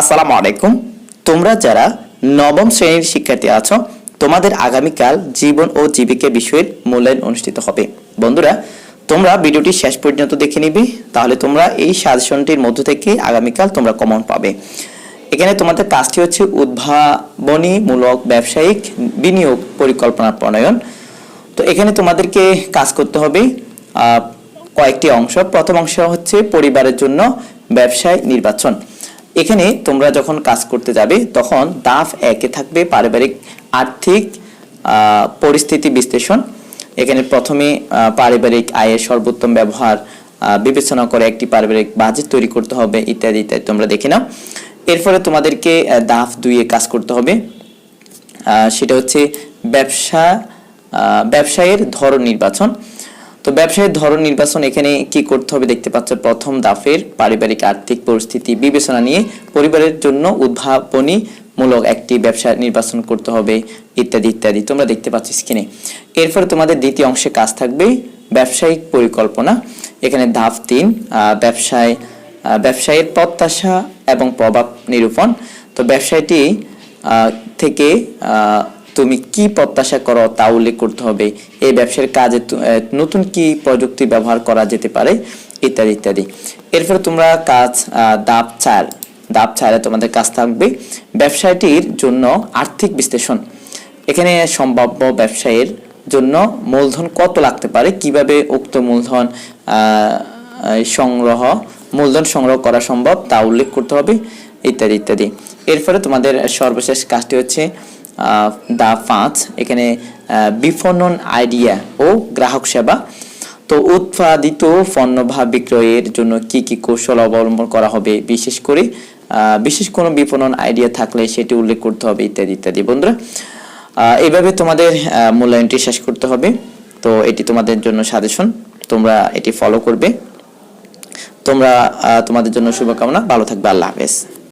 আসসালামু আলাইকুম। তোমরা যারা নবম শ্রেণির শিক্ষার্থী আছো, তোমাদের আগামীকাল জীবন ও জীবিকা বিষয়ের মূল্যায়ন অনুষ্ঠিত হবে। বন্ধুরা, তোমরা ভিডিওটি শেষ পর্যন্ত দেখে নিবে, তাহলে তোমরা এই সাজেশনটির মধ্য থেকে আগামীকাল তোমরা কমন পাবে। এখানে তোমাদের কাজটি হচ্ছে উদ্ভাবনীমূলক ব্যবসায়িক বিনিয়োগ পরিকল্পনা প্রণয়ন। তো এখানে তোমাদেরকে কাজ করতে হবে কয়েকটি অংশ। প্রথম অংশ হচ্ছে পরিবারের জন্য ব্যবসায় নির্বাচন। এখানে তোমরা যখন কাজ করতে যাবে, তখন দাফ একে থাকবে পারিবারিক আর্থিক পরিস্থিতি বিশ্লেষণ। এখানে প্রথমে পারিবারিক আয়ের সর্বোত্তম ব্যবহার বিবেচনা করে একটি পারিবারিক বাজেট তৈরি করতে হবে, ইত্যাদি ইত্যাদি তোমরা দেখে নাও। এরপরে তোমাদেরকে দাফ দুইয়ে কাজ করতে হবে। সেটা হচ্ছে ব্যবসা ব্যবসায়ের ধরন নির্বাচন। তো ব্যবসায়ের ধরন নির্বাচন এখানে কি করতে হবে দেখতে পাচ্ছ প্রথম দাফের পারিবারিক আর্থিক পরিস্থিতি বিবেচনা নিয়ে পরিবারের জন্য উদ্ভাবনী মূলক একটি ব্যবসা নির্বাচন করতে হবে, ইত্যাদি ইত্যাদি। তোমরা দেখতে পাচ্ছ স্ক্রিনে এরপরে তোমাদের দ্বিতীয় অংশে কাজ থাকবে ব্যবসায়িক পরিকল্পনা। এখানে ধাপ তিন ব্যবসায় ব্যবসায়ের প্রত্যাশা এবং প্রভাব নিরূপণ। তো ব্যবসায়টি থেকে তুমি কি প্রত্যাশা করো তা উল্লেখ করতে হবে। এই ব্যবসার কাজে নতুন কি প্রযুক্তি ব্যবহার করা যেতে পারে? ইত্যাদি ইত্যাদি। এরপরে তোমরা কাজ দাব চার দাব চারে তোমাদের কাজ থাকবে। ব্যবসায়টির জন্য আর্থিক বিশ্লেষণ। এখানে সম্ভাব্য ব্যবসায়ের জন্য মূলধন কত লাগতে পারে? কীভাবে উক্ত মূলধন সংগ্রহ মূলধন সংগ্রহ করা সম্ভব তা উল্লেখ করতে হবে, ইত্যাদি ইত্যাদি। এরপরে তোমাদের সর্বশেষ কাজটি হচ্ছে দা পাঁচ এখানে বিপণন আইডিয়া ও গ্রাহক সেবা। তো উৎপাদিত পণ্য বা বিক্রয়ের জন্য কি কি কৌশল অবলম্বন করা হবে, বিশেষ করে বিশেষ কোনো বিপণন আইডিয়া থাকলে সেটি উল্লেখ করতে হবে, ইত্যাদি ইত্যাদি। বন্ধুরা এইভাবে তোমাদের মূল্যায়নটি শেষ করতে হবে। তো এটি তোমাদের জন্য সাজেশন, তোমরা এটি ফলো করবে। তোমরা তোমাদের জন্য শুভকামনা, ভালো থাকবে, আল্লাহ হাফেজ।